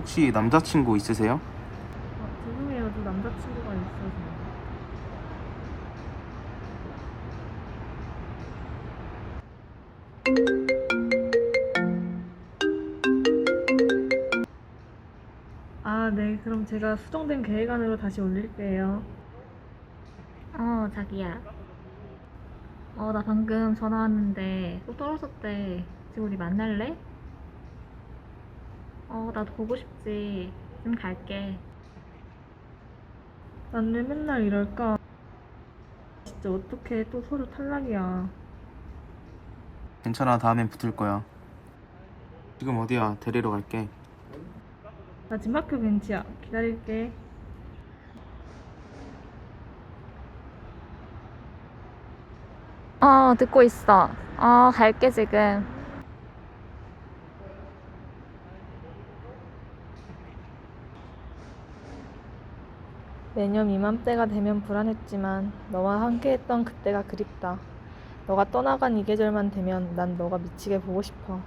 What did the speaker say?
혹시 남자친구 있으세요? 아, 죄송해요. 저 남자친구가 있어서. 아, 네. 그럼 제가 수정된 계획안으로 다시 올릴게요. 어, 자기야. 어, 나 방금 전화 왔는데 또 떨어졌대. 지금 우리 만날래? 어, 나도 보고 싶지. 지금 갈게. 난 왜 맨날 이럴까? 진짜 어떻게 또 서류 탈락이야. 괜찮아 다음엔 붙을 거야 지금 어디야 데리러 갈게 나 지금 학교 벤치야. 기다릴게. 어, 듣고 있어. 어, 갈게, 지금. 매년 이맘때가 되면 불안했지만 너와 함께했던 그때가 그립다. 너가 떠나간 이 계절만 되면 난 너가 미치게 보고 싶어.